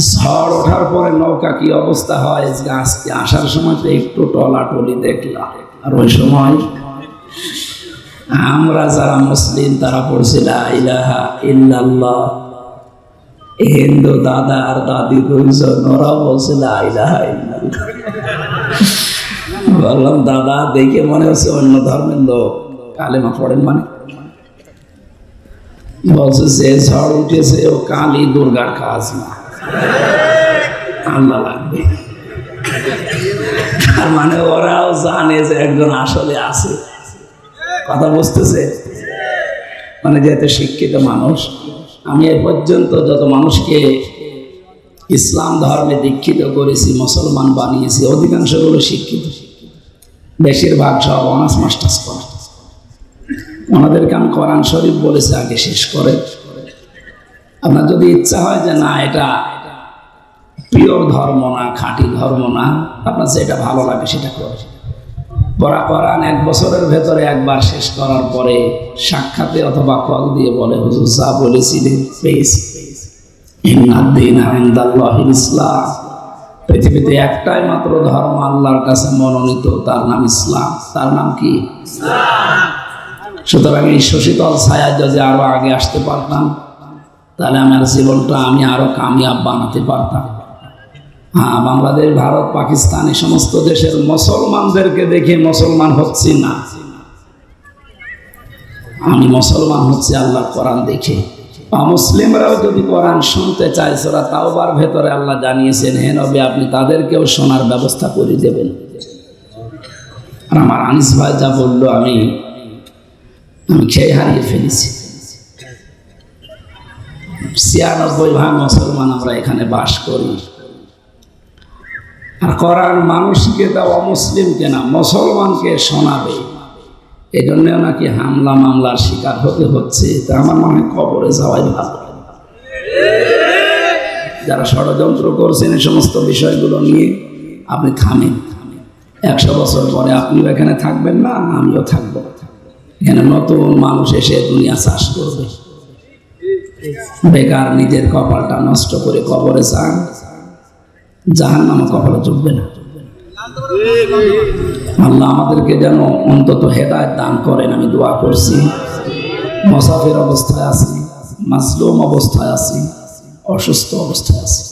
ঝড় ওঠার পরে নৌকা কি অবস্থা হয়? আজকে আসার সময় তো একটু টলাটলি দেখলাম। আর ওই সময় আমরা যারা মুসলিম, তারা পড়ছিল ইলাহা ইল্লাল্লাহ। হিন্দু দাদা আর দাদি দুইজন বলছিল বললাম, দাদা, দেখে মনে হচ্ছে অন্য ধর্মের লোক। কালেমা পড়েন মানে? বলছে, যে ঝড় উঠেছে, ও কালী দুর্গার কাজ না। আল্লাহ লাগবে। তার মানে ওরাও জানে যে একজন আসলে আছে। কথা বুঝতেছে? মানে যেহেতু শিক্ষিত মানুষ, আমি এ পর্যন্ত যত মানুষকে ইসলাম ধর্মে দীক্ষিত করেছি, মুসলমান বানিয়েছি, অধিকাংশগুলো শিক্ষিত। বেশিরভাগ সব অনার্স, মাস্টার্স করা ওনাদেরকে আমি কোরআন শরীফ বলেছি, আগে শেষ করে। আপনার যদি ইচ্ছা হয় যে না, এটা পিওর ধর্ম না, খাঁটি ধর্ম না, আপনার যেটা ভালো লাগে সেটা করে পড়া কোরআন এক বছরের ভেতরে একবার শেষ করার পরে সাক্ষাতে অথবা কল দিয়ে বলে, হুজুর, যা বলেছিলেন পেয়েছি। ইসলাম। পৃথিবীতে একটাই মাত্র ধর্ম আল্লাহর কাছে মনোনীত, তার নাম ইসলাম। তার নাম কি? সুতরাং এই শশীতল ছায়া যদি আরও আগে আসতে পারতাম, তাহলে আমার জীবনটা আমি আরও কামিয়াব বানাতে পারতাম। হ্যাঁ বাংলাদেশ, ভারত, পাকিস্তান, এই সমস্ত দেশের মুসলমানদেরকে দেখে মুসলমান হচ্ছি না। আমি মুসলমান হচ্ছি আল্লাহ কোরআন দেখে। মুসলিমরাও যদি কোরআন শুনতে চায় ওরা তাওবার ভেতরে আল্লাহ জানিয়েছেন, হে নবে, আপনি তাদেরকেও শোনার ব্যবস্থা করে দেবেন। আর আমার আনিস ভাই যা বলল, আমি আমি খেয়ে হারিয়ে ফেলেছি। ছিয়ানব্বই ভাগ মুসলমান আমরা এখানে বাস করি। আর করার মানুষকে তা অমুসলিমকে না, মুসলমানকে শোনাবে। এই জন্য নাকি হামলা মামলার শিকার হতে হচ্ছে, তা আমার মনে কবরে যাওয়াই ভালো। যারা ষড়যন্ত্র করছেন এই সমস্ত বিষয়গুলো নিয়ে, আপনি থামেন। একশো বছর পরে আপনিও এখানে থাকবেন না, আমিও থাকব। এখানে নতুন মানুষ এসে দুনিয়া চাষ করবে। বেকার নিজের কপালটা নষ্ট করে কবরে যান। জাহান নামা কপালে চুকবে না। আল্লাহ আমাদেরকে যেন অন্তত হেদায়ত দান করেন, আমি দোয়া করছি। মসাফের অবস্থায় আছি মাসলুম অবস্থায় আছি, অসুস্থ অবস্থায় আছি।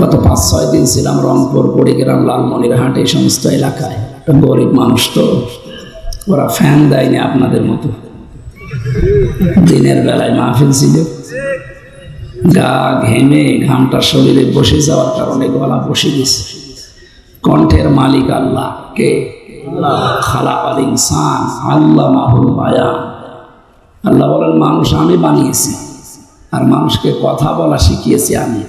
গত পাঁচ, ছয় দিন ছিলাম রংপুর কুড়িগ্রাম লালমনিরহাট, এই সমস্ত এলাকায়। একটা গরিব মানুষ তো, ওরা ফ্যান দেয়নি আপনাদের মতো। দিনের বেলায় মাহফিল ছিল। গা ঘেমে ঘামটা শরীরে বসে যাওয়ার কারণে গলা বসে গেছে। কণ্ঠের মালিক আল্লাহ। কে? খালা আল ইনসান আল্লাহ মাহুল বায়া আল্লাহ বলেন, মানুষ আমি বানিয়েছি আর মানুষকে কথা বলা শিখিয়েছি আমি।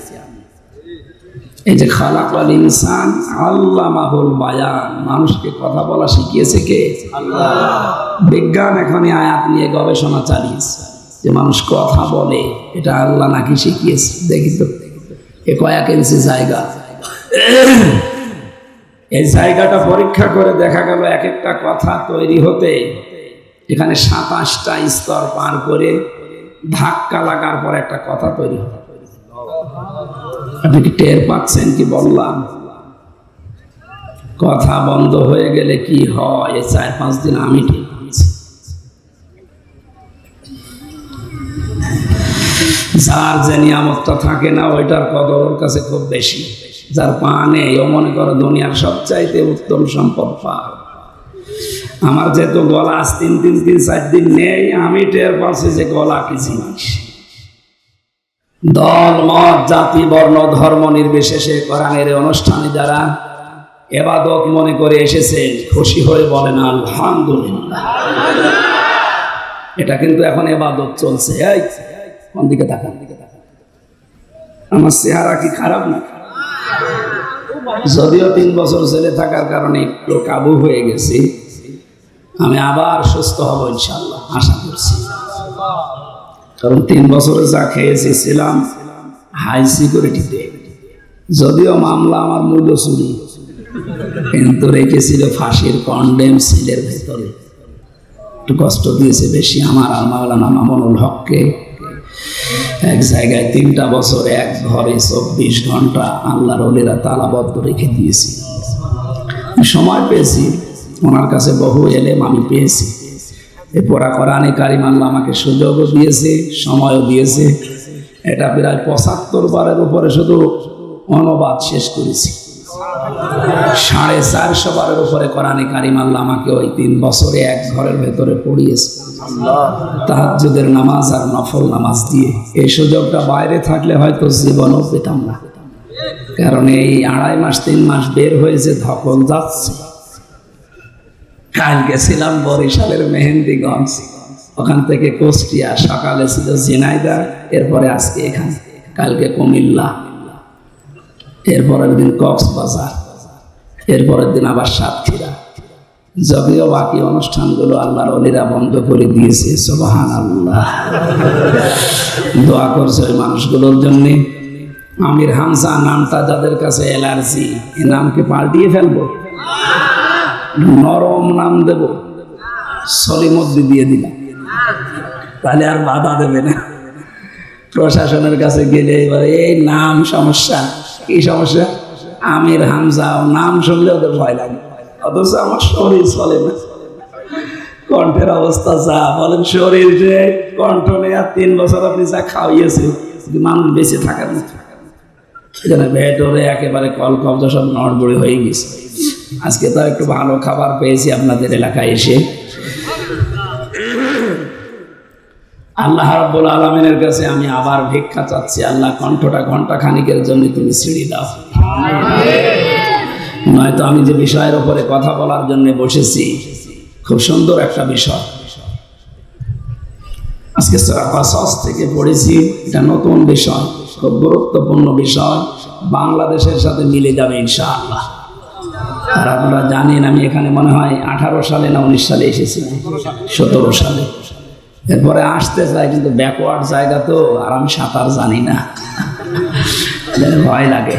এই যে খালাক আল ইনসান আল্লাহ মাহুল বায়ান, মানুষকে কথা বলা শিখিয়েছে কে? আল্লাহ। বিজ্ঞান এখন এই আয়াত নিয়ে গবেষণা চালিয়েছে। যে মানুষ কথা বলে, এটা আল্লাহ নাকি শিখিয়েছে। দেখি তো। এ কয়েক ইঞ্চি জায়গা। এই জায়গাটা পরীক্ষা করে দেখা গেল এক একটা কথা তৈরি হতে এখানে সাতাশটা স্তর পার করে ধাক্কা লাগার পর একটা কথা তৈরি আপনি কি টের পাচ্ছেন কি বললাম? কথা বন্ধ হয়ে গেলে কি হয়? চার পাঁচ দিন আমি ঠিক যার যে নিয়ামতটা থাকে না, ওইটার কদর ওর কাছে খুব বেশি। যার পা নেই ও মনে করো দুনিয়ার সবচাইতে উত্তম সম্পদ পা আমার যেহেতু গলা আজ তিন তিন তিন, চার দিন নেই, আমি টের পাচ্ছি যে গলা কি জিনিস। দল, মত, জাতি, বর্ণ, ধর্ম নির্বিশেষে কোরআনের অনুষ্ঠানে যারা এবাদত মনে করে এসেছে, খুশি হয়ে বলেন, আলহামদুলিল্লাহ। এটা কিন্তু এখন এবাদত চলছে। এই কোন দিকে আমার চেহারা কি খারাপ না? যদিও তিন বছর ছেলে থাকার কারণে একটু কাবু হয়ে গেছি, আমি আবার সুস্থ হব ইনশাল্লাহ আশা করছি। কারণ তিন বছরে যা খেয়েছি ছিলাম হাই সিকিউরিটিতে যদিও মামলা আমার মূল্য চুরি, কিন্তু রেখেছিল ফাঁসির কন্ডেম সিলের ভেতরে। একটু কষ্ট দিয়েছে বেশি আমার আর মাওলানা মামুনুল হককে এক জায়গায় তিনটা বছর, এক ঘরে চব্বিশ ঘণ্টা আল্লাহর অলিরা তালাবদ্ধ রেখে দিয়েছি। সময় পেয়েছি, ওনার কাছে বহু এলেম আমি পেয়েছি। এ পড়া কোরআনে কারিম আল্লাহ আমাকে সুযোগও দিয়েছে, সময়ও দিয়েছে। এটা প্রায় পঁচাত্তর বারের উপরে শুধু অনুবাদ শেষ করেছি। সাড়ে চারশো বারের উপরে কোরআনে কারিম আল্লাহ আমাকে ওই তিন বছরে এক ঘরের ভেতরে পড়িয়েছে। তাহাজ্জুদের নামাজ আর নফল নামাজ দিয়ে। এই সুযোগটা বাইরে থাকলে হয়তো জীবনও পেতাম না। কারণ এই আড়াই মাস, তিন মাস বের হয়েছে, ধকল যাচ্ছে। কাল গেছিলাম বরিশালের মেহেন্দিগঞ্জ। ওখান থেকে কুষ্টিয়া, সকালে ছিল ঝিনাইদা এরপরে আজকে এখানে। কালকে কুমিল্লা। এরপরের দিন কক্সবাজার এরপরের দিন আবার সাতক্ষীরা। যদিও বাকি অনুষ্ঠানগুলো আল্লাহর অলিরা বন্ধ করে দিয়েছে সোবাহান আল্লাহ দোয়া করছে ওই মানুষগুলোর জন্যে। আমির হামসা নামটা যাদের কাছে অ্যালার্জি, এ নামকে পাল্টিয়ে ফেলব। নরম নাম দেব। সলিমদ্দি দিয়ে দিলাম। তাহলে আর বাধা দেবে না। প্রশাসনের কাছে গেলে এবারে এই নাম সমস্যা। কি সমস্যা? আমির হামজা নাম শুনলে ওদের ভয় লাগে। অথচ আমার শরীর চলে না। কণ্ঠের অবস্থা যা, বলেন শরীর যে কণ্ঠ নেই আর তিন বছর আপনি যা খাওয়াইয়েছে মানুষ বেঁচে থাকার মতো। এখানে ভেটরে একেবারে কল কবজা সব নড়বড়ে হয়ে গেছে। আজকে তো একটু ভালো খাবার পেয়েছি আপনাদের এলাকায় এসে। আল্লাহ রাব্বুল আলমিনের কাছে আমি আবার ভিক্ষা চাচ্ছি। আল্লাহ কণ্ঠটা ঘণ্টা খানিকের জন্য তুমি ছিঁড়ি দাও। নয়তো আমি যে বিষয়ের উপরে কথা বলার জন্য বসেছি খুব সুন্দর একটা বিষয়। আজকে সস থেকে পড়েছি এটা নতুন বিষয় খুব গুরুত্বপূর্ণ বিষয়। বাংলাদেশের সাথে মিলে যাবে ইনশাআল্লাহ। আর আপনারা জানেন আমি এখানে মনে হয় আঠারো সালে না উনিশ সালে এসেছিলাম সতেরো সালে। এরপরে আসতে চাই, কিন্তু ব্যাকওয়ার্ড জায়গা তো, আর আমি সাঁতার জানি না। ভয় লাগে।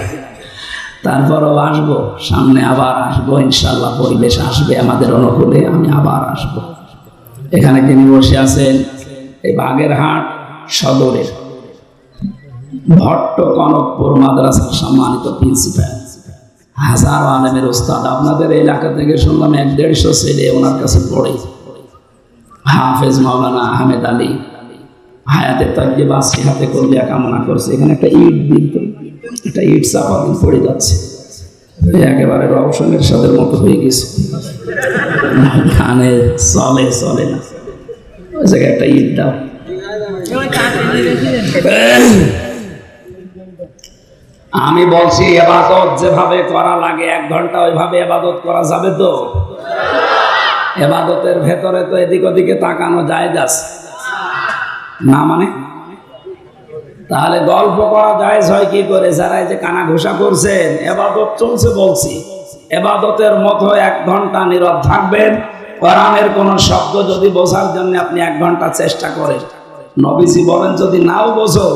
তারপরও আসব, সামনে আবার আসব, ইনশাল্লাহ পরিবেশ আসবে আমাদের অনুকূলে, আমি আবার আসব। এখানে তিনি বসে আছেন, এই বাগেরহাট সদরের ভট্ট কনকপুর মাদ্রাসার সম্মানিত প্রিন্সিপাল। হাজার আলমের ওস্তাদ, আপনাদের এলাকা থেকে শুনলাম এক দেড়শো ছেলে ওনার কাছে পড়ে। হাফেজ মাওলানা আহমেদ আলী। হায়াতে তাজ্জেবা হাতে কলিয়া কামনা করছে। এখানে একটা ইট দিন একটা ইট চাপা পড়ে যাচ্ছে। একেবারে রওশনের সাথে মতো হয়ে গেছে। কানে চলে চলে না। ওই জায়গায় একটা ইট দাও। আমি বলছি, এবাদত যেভাবে করা লাগে, এক ঘণ্টা ওইভাবে এবাদত করা যাবে তো? এবাদতের ভেতরে তো এদিক ওদিকে তাকানো যায় যাস না মানে? তাহলে গল্প করা যায় হয় কি করে? যারা যে কানা ঘোষা করছেন, এবাদত চলছে বলছি। এবাদতের মতো এক ঘণ্টা নীরব থাকবেন। কোরআনের কোন শব্দ যদি বোঝার জন্য আপনি এক ঘণ্টা চেষ্টা করেন। নবীজি বলেন, যদি নাও বোঝো,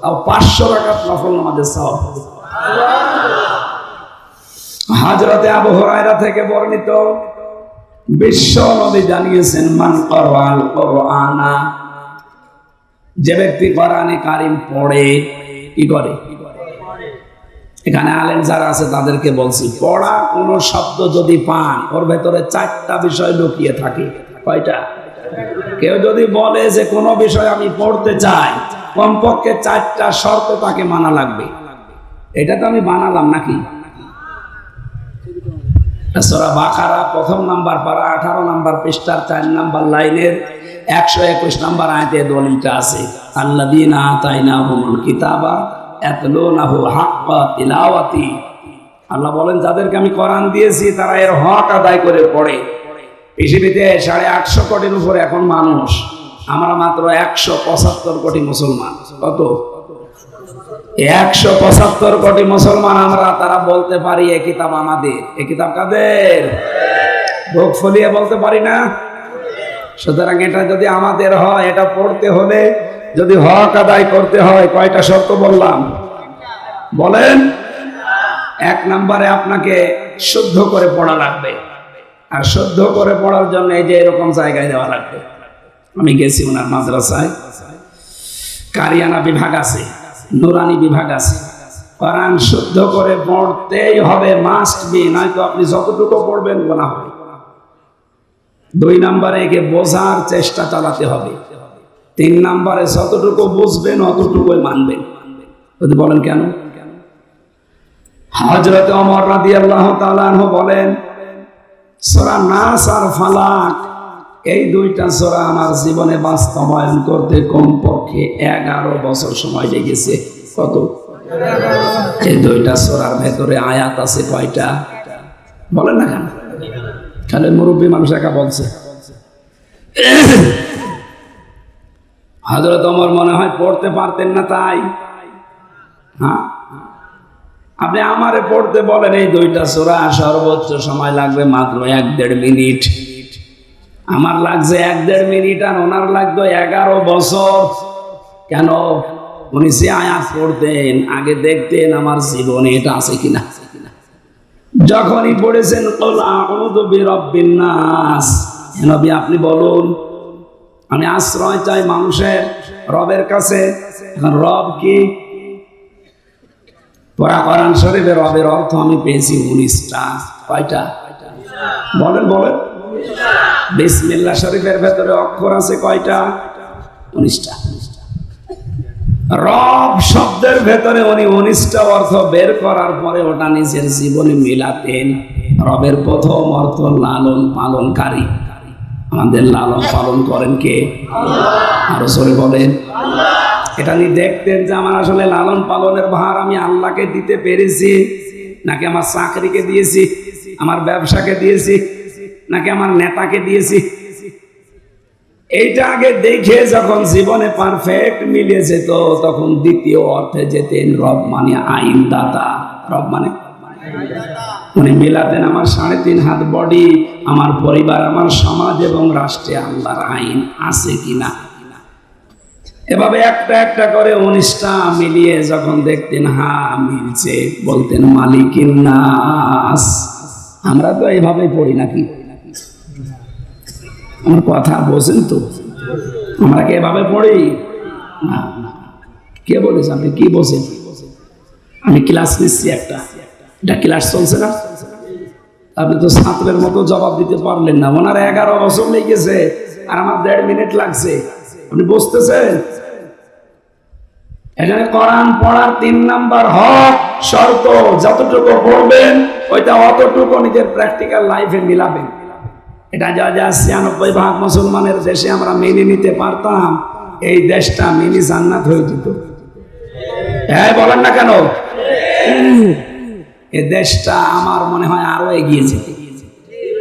তাও পাঁচশো টাকা নফল নামাজের সব হাজরতে আবু হরাইরা থেকে বর্ণিত বিশ্ব নবী জানিয়েছেন, মান করওয়াল যে ব্যক্তি কোরআনে কারিম পড়ে, কি করে? এখানে আলেম যারা আছে, তাদেরকে বলছি, পড়া কোন শব্দ যদি পান, ওর ভেতরে চারটা বিষয় লুকিয়ে থাকে। কয়টা? কেউ যদি বলে যে কোনো বিষয় আমি পড়তে চাই, কমপক্ষে চারটা শর্ত তাকে মানা লাগবে। এটা তো আমি বানালাম নাকি? সোরা বাকারা, প্রথম নাম্বার পারা, আঠারো নাম্বার পৃষ্ঠার চার নাম্বার লাইনের একশো একুশ নাম্বার আয়তে দলিলটা আছে। আল্লা দিন আতাইনা হুমুল কিতাবা এতলো না হু হাক্কা আল্লাহ বলেন, যাদেরকে আমি কোরআন দিয়েছি, তারা এর হক আদায় করে পড়ে। পৃথিবীতে সাড়ে আটশো কোটির উপরে এখন মানুষ। আমরা মাত্র একশো পঁচাত্তর কোটি মুসলমান। কত? একশো পঁচাত্তর কোটি মুসলমান আমরা, তারা বলতে পারি এ কিতাব আমাদের। এ কিতাব কাদের? ভোগ ফলিয়ে বলতে পারি না? সুতরাং এটা যদি আমাদের হয়, এটা পড়তে হলে যদি হক আদায় করতে হয়, কয়টা শর্ত বললাম? বলেন। এক নম্বরে আপনাকে শুদ্ধ করে পড়া লাগবে। আর শুদ্ধ করে পড়ার জন্য এই যে এরকম জায়গায় দেওয়া লাগবে। আমি গেছি ওনার মাদ্রাসায়। কারিয়ানা বিভাগ আছে। নুরানি বিভাগ আছে। কোরআন শুদ্ধ করে পড়তেই হবে মাস্ট বি নয়তো আপনি যতটুকু পড়বেন গোনা হবে। দুই নম্বরে একে বোঝার চেষ্টা চালাতে হবে। তিন নম্বরে যতটুকু বুঝবেন, অতটুকুই মানবেন। যদি বলেন কেন? হজরত অমর রাদি আল্লাহ তালাহ বলেন, সোরা নাস আর ফালাক এই দুইটা সোরা আমার জীবনে বাস্তবায়ন করতে কমপক্ষে এগারো বছর সময় লেগেছে। কত? এই দুইটা সোরার ভেতরে আয়াত আছে কয়টা? বলেন না কেন? খালি মুরব্বী মানুষ একা বলছে। হজরত অমর মনে হয় পড়তে পারতেন না তাই। হ্যাঁ? আপনি আমারে পড়তে বলেন, এই দুইটা সোরা সর্বোচ্চ সময় লাগবে মাত্র এক দেড় মিনিট। আমার লাগছে এক দেড় মিনিট আর ওনার লাগতো এগারো বছর। কেন? উনি সে আয়াত পড়তেন, আগে দেখতেন আমার জীবনে এটা আছে কিনা। যখনই পড়েছেন নাস। নবী, আপনি বলুন, আমি আশ্রয় চাই মানুষের রবের কাছে। এখন রব কি? পড়া রবের অর্থ আমি পেয়েছি উনিশটা, কয়টা? বলেন বলেন। বিসমিল্লাহ শরীফের ভেতরে অক্ষর আছে কয়টা? উনিশটা। রব শব্দের ভেতরে উনি উনিশটা অর্থ বের করার পরে ওটা নিজের জীবনে মিলাতেন। রবের প্রথম অর্থ লালন পালনকারী। আমাদের লালন পালন করেন কে? আরও সরে বলেন। এটা নিয়ে দেখতেন যে আমার আসলে লালন পালনের ভার আমি আল্লাহকে দিতে পেরেছি, নাকি আমার চাকরিকে দিয়েছি, আমার ব্যবসাকে দিয়েছি নাকি আমার নেতাকে দিয়েছি? এইটা আগে দেখে যখন জীবনে পারফেক্ট মিলে যেত তখন দ্বিতীয় অর্থে যেতেন রব মানে আইন দাতা রব মানে উনি মিলাতেন আমার সাড়ে তিন হাত বডি আমার পরিবার, আমার সমাজ এবং রাষ্ট্রে আল্লাহর আইন আছে কিনা। এভাবে একটা একটা করে উনিশটা মিলিয়ে যখন দেখতেন, হা, মিলছে। বলতেন, মালিকিন আমরা তো এইভাবেই পড়ি নাকি? আমার কথা বোঝেন তো? আমরা কি এভাবে পড়ি? না। কে বলেছে? আপনি কি বোঝেন আমি ক্লাস নিচ্ছি একটা। এটা ক্লাস চলছে না? আপনি তো ছাত্রের মতো জবাব দিতে পারলেন না। ওনার এগারো বছর লেগেছে আর আমার দেড় মিনিট লাগছে। আপনি বুঝতেছেন? এখানে কোরআন পড়ার তিন নাম্বার হক, শর্ত, যতটুকু পড়বেন, ওইটা অতটুকু নিজের প্র্যাকটিক্যাল লাইফে মিলাবেন। এটা যা যা ছিয়ানব্বই ভাগ মুসলমানের দেশে আমরা মেনে নিতে পারতাম, এই দেশটা মিনি জান্নাত হয়ে যেত। হ্যাঁ বলেন না কেন? এ দেশটা আমার মনে হয় আরও এগিয়ে যেত।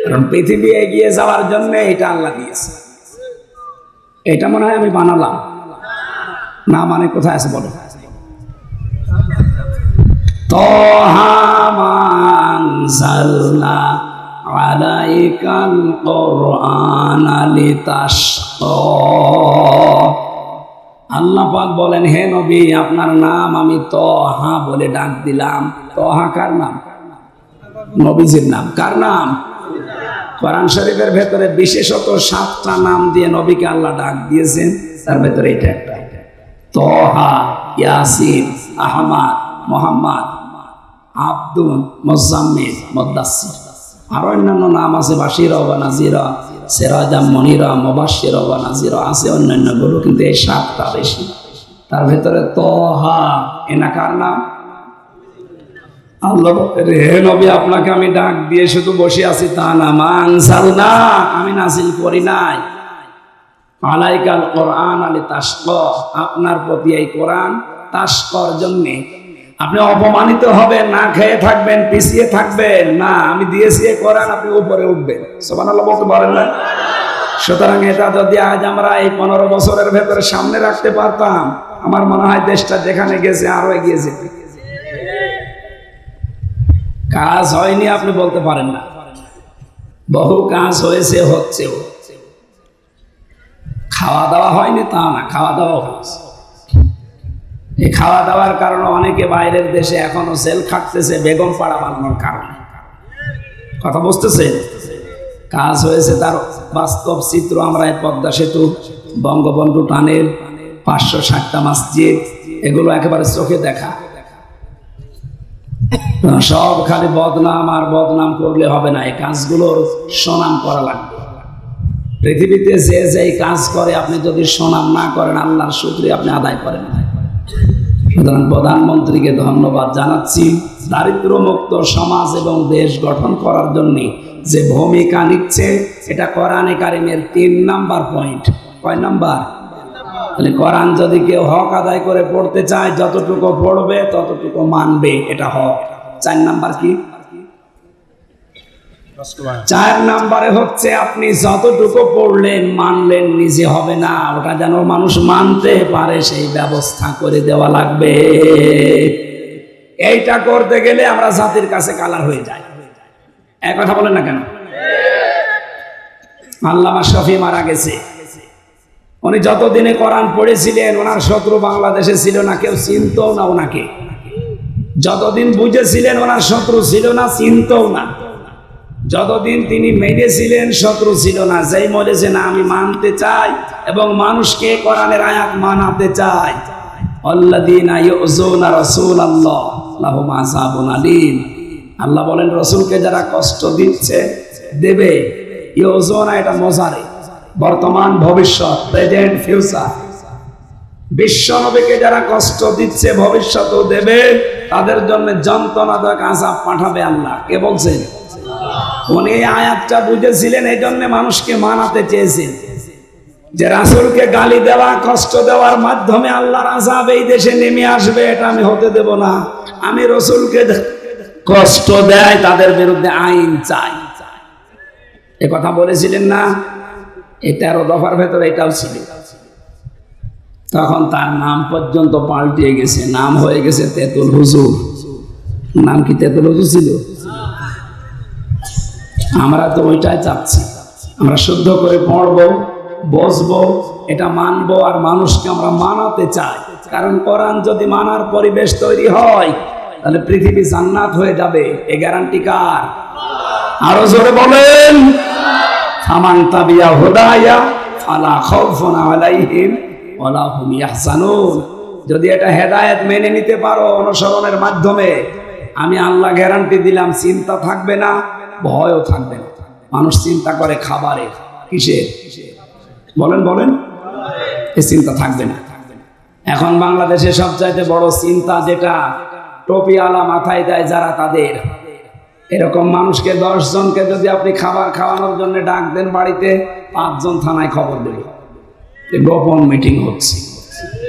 কারণ পৃথিবী এগিয়ে যাওয়ার জন্য এটা আল্লাহ দিয়েছে। এটা মনে হয় আমি বানালাম। না মানে কোথায় আছে বলো? তহামানসালনা আলাইকাল কোরআন লিতাশকা আল্লাহ পাক বলেন, হে নবী, আপনার নাম আমি তহা বলে ডাক দিলাম। তহা কার নাম? নবীজির নাম। কার নাম? কোরআন শরীফের ভেতরে বিশেষত সাতটা নাম দিয়ে নবীকে আল্লাহ ডাক দিয়েছেন। তার ভেতরে এটা একটা। তহা, ইয়াসিন, আহমাদ, মোহাম্মদ, আব্দুল, মোজাম্মিল মদ্দাসির আরও অন্যান্য নাম আছে বাসির বা নাজিরা, সেরাজা, মনিরা মবাসির বা নাজিরা আছে অন্যান্যগুলো, কিন্তু এই সাতটা বেশি। তার ভেতরে তহা এনাকার নাম? আপনাকে আমি ডাক দিয়ে শুধু বসে আছি তা না মানসাল না, আমি নাসিল করি নাই। আলাইকাল কোরআন আলী তাস্ক আপনার প্রতি এই কোরআন তাস্কর জন্যে আপনি অপমানিত হবেন, না খেয়ে থাকবেন, পিছিয়ে থাকবেন। না, আমি দিয়েছি এই কোরআন, আপনি উপরে উঠবেন। সোমান আল্লাহ বলতে পারেন না? সুতরাং এটা যদি আজ আমরা এই পনেরো বছরের ভেতরে সামনে রাখতে পারতাম, আমার মনে হয় দেশটা যেখানে গেছে আরও এগিয়ে যেতে। কাজ হয়নি আপনি বলতে পারেন না। বহু কাজ হয়েছে, হচ্ছেও। খাওয়া দাওয়া হয়নি তা না, খাওয়া দাওয়া হয়েছে। এই খাওয়া দাওয়ার কারণে অনেকে বাইরের দেশে এখনও সেল খাটতেছে, বেগম পাড়া বানানোর কারণে। কথা বুঝতেছে কাজ হয়েছে তার বাস্তব চিত্র আমরা এই পদ্মা সেতু, বঙ্গবন্ধু টানেল, পাঁচশো ষাটটা মসজিদ, এগুলো একেবারে চোখে দেখা। সব খালি বদনাম আর বদনাম করলে হবে না, এই কাজগুলোর সুনাম করা লাগবে। পৃথিবীতে যে যে কাজ করে, আপনি যদি সুনাম না করেন, আল্লাহর শুক্রিয়া আপনি আদায় করেন। না সুতরাং প্রধানমন্ত্রীকে ধন্যবাদ জানাচ্ছি। দারিদ্র্যমুক্ত সমাজ এবং দেশ গঠন করার জন্য যে ভূমিকা নিচ্ছে, এটা কোরআনে কারিমের তিন নাম্বার পয়েন্ট। কয় নাম্বার? তাহলে কোরআন যদি কেউ হক আদায় করে পড়তে চায়, যতটুকু পড়বে ততটুকু মানবে, এটা হক। চার নাম্বার কি? চার নাম্বারে হচ্ছে আপনি যতটুকু পড়লেন, মানলেন, নিজে হবে না। ওটা যেন মানুষ মানতে পারে, সেই ব্যবস্থা করে দেওয়া লাগবে। এইটা করতে গেলে আমরা জাতির কাছে কালার হয়ে যাই। এক কথা বলেন না কেন? আল্লামা শফি মারা গেছে। উনি যতদিনে কোরআন পড়েছিলেন, ওনার শত্রু বাংলাদেশে ছিল না, কেউ চিনতও না ওনাকে। যতদিন বুঝেছিলেন, ওনার শত্রু ছিল না, চিনতও না। যতদিন তিনি মেনেছিলেন শত্রু ছিল না। যেই বলেছে না, আমি মানতে চাই এবং মানুষকে কোরআনের আয়াত মানাতে চাই। আল্লাহ বলেন, রসুলকে যারা কষ্ট দিচ্ছে, দেবে। ইউযুনা এটা মজারে। বর্তমান, ভবিষ্যৎ, প্রেজেন্ট, ফিউচার। বিশ্বনবীকে যারা কষ্ট দিচ্ছে, ভবিষ্যতেও দেবে। তাদের জন্য যন্ত্রণাদায়ক আযাব পাঠাবে আল্লাহ। কে বলছেন? উনি আয়াতটা বুঝেছিলেন, এই জন্য মানুষকে মানাতে চেয়েছেন যে রাসুলকে গালি দেওয়া, কষ্ট দেওয়ার মাধ্যমে আল্লাহর আজাব এই দেশে নেমে আসবে, এটা আমি হতে দেব না। আমি রসুলকে কষ্ট দেয়, তাদের বিরুদ্ধে আইন চাই। এ কথা বলেছিলেন না? এই তেরো দফার ভেতরে এটাও ছিল। তখন তার নাম পর্যন্ত পাল্টিয়ে গেছে, নাম হয়ে গেছে তেতুল হুজুর। নাম কি তেতুল হুজুর ছিল? আমরা তো ওইটাই চাচ্ছি। আমরা শুদ্ধ করে পড়ব, বসবো, এটা মানবো আর মানুষকে আমরা মানাতে চাই। কারণ কোরআন যদি মানার পরিবেশ তৈরি হয়, তাহলে পৃথিবী জান্নাত হয়ে যাবে। এ গ্যারান্টি কার? আরও জোরে বলেন। ফামান তাবিয়া হুদায়া, ফালা খাউফুন আলাইহিম ওয়ালা হুম ইয়াহজানুন। যদি এটা হেদায়েত মেনে নিতে পারো অনুসরণের মাধ্যমে, আমি আল্লাহ গ্যারান্টি দিলাম, চিন্তা থাকবে না। ভয়ও থাকবে না। মানুষ চিন্তা করে খাবারের কিসের? বলেন বলেন। এই চিন্তা থাকবে না। এখন বাংলাদেশে সবচাইতে বড় চিন্তা যেটা টপিয়ালা মাথায় দেয় যারা তাদের। এরকম মানুষকে জনকে যদি আপনি খাবার খাওয়ানোর জন্য ডাক দেন বাড়িতে, পাঁচজন থানায় খবর দেবে। গোপন মিটিং হচ্ছে।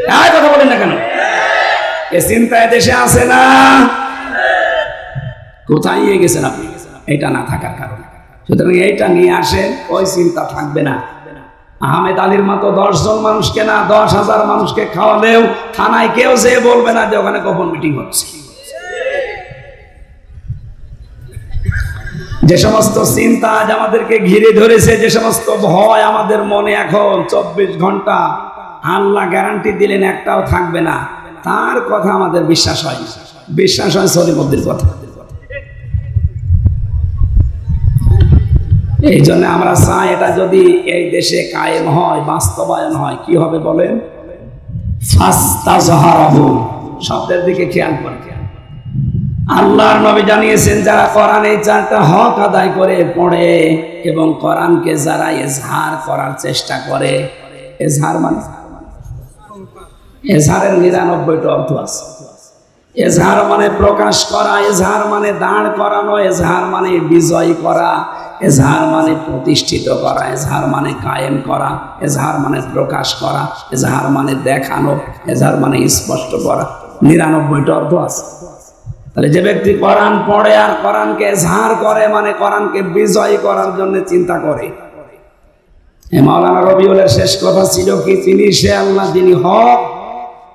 আর কথা বলেন না কেন? এ চিন্তায় দেশে আসে না? কোথায় গেছেন আপনি? এটা না থাকার কারণে। সুতরাং এইটা নিয়ে আসেন ওই চিন্তা থাকবে না। আহমেদ আলীর মতো দশজন মানুষকে না, দশ হাজার মানুষকে খাওয়ালেও থানায় কেউ যে বলবে না যে ওখানে গোপন মিটিং হচ্ছে। যে সমস্ত চিন্তা আজ আমাদেরকে ঘিরে ধরেছে, যে সমস্ত ভয় আমাদের মনে এখন চব্বিশ ঘণ্টা, আল্লাহ গ্যারান্টি দিলেন একটাও থাকবে না। তার কথা আমাদের বিশ্বাস হয় বিশ্বাস হয় সলিমদ্দির কথা। এই জন্য আমরা চাই এটা যদি এই দেশে কায়েম হয়, বাস্তবায়ন হয়, কি হবে বলেন? শব্দের দিকে খেয়াল করে। আল্লাহর নবী জানিয়েছেন, যারা কোরআন এই চারটা হক আদায় করে, পড়ে এবং কোরআনকে যারা এজহার করার চেষ্টা করে, এজহার মানে? এজহারের নিরানব্বইটা অর্থ আছে। এজহার মানে প্রকাশ করা, এজহার মানে দাঁড় করানো, এজহার মানে বিজয় করা, এজহার মানে প্রতিষ্ঠিত করা, এজহার মানে কায়েম করা, এজহার মানে প্রকাশ করা, এজহার মানে দেখানো, এজহার মানে স্পষ্ট করা। নিরানব্বইটা অর্থ আছে। তাহলে যে ব্যক্তি কোরআন পড়ে আর কোরআনকে এজহার করে মানে কোরআনকে বিজয় করার জন্য চিন্তা করে। মাওলানা রবিউলের শেষ কথা ছিল কি? তিনি সে আল্লাহ, যিনি হক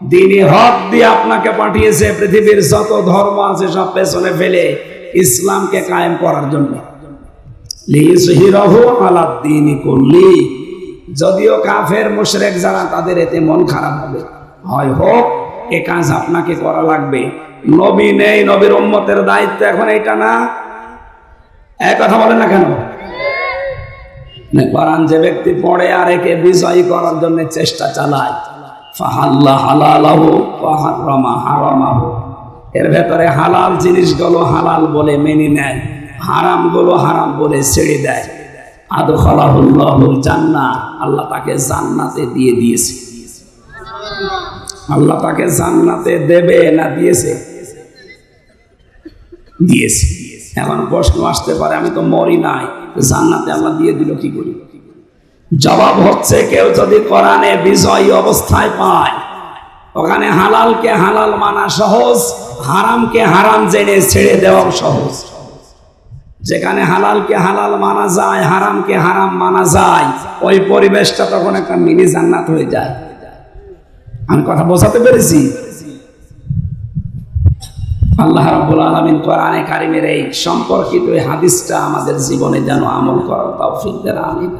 দিনই হক দিয়ে আপনাকে পাঠিয়েছে পৃথিবীর যত ধর্ম আছে সব পেছনে ফেলে ইসলামকে কায়েম করার জন্য। যদিও কাফের মুশরিক যারা তাদের এতে মন খারাপ হবে। হয় হোক এ কাজ আপনাকে করা লাগবে। নবী নেই নবীর উম্মতের দায়িত্ব এখন এটা না। এক কথা বলেন না কেন? না, কোরআন যে ব্যক্তি পড়ে আর একে বিজয়ী করার জন্য চেষ্টা চালায় এর ভেতরে হালাল জিনিসগুলো হালাল বলে মেনে নেয়, হারামগুলো হারাম বলে ছেড়ে দেয়। জান্নাহ, আল্লাহ তাকে জান্নাতে দিয়ে দিয়েছে। তাকে দেবে দিয়েছে? দিয়েছে। এখন প্রশ্ন আসতে পারে, আমি তো মরি নাই, জান্নাতে আল্লাহ দিয়ে দিল কি করি? জবাব হচ্ছে কেউ যদি কোরআনে বিজয়ী অবস্থায় পায়। ওখানে হালালকে হালাল মানা সহজ, হারামকে হারাম জেনে ছেড়ে দেওয়া সহজ। যেখানে হালালকে হালাল মানা যায়, হারামকে হারাম মানা যায়, ওই পরিবেশটা তখন একটা মিনি জান্নাত হয়ে যায়। আমি কথা বোঝাতে পেরেছি? আল্লাহ রাব্বুল আলামিন কোরআনে কারিমের এই সম্পর্কিত হাদিসটা আমাদের জীবনে যেন আমল করার তৌফিক দেন, আমিন।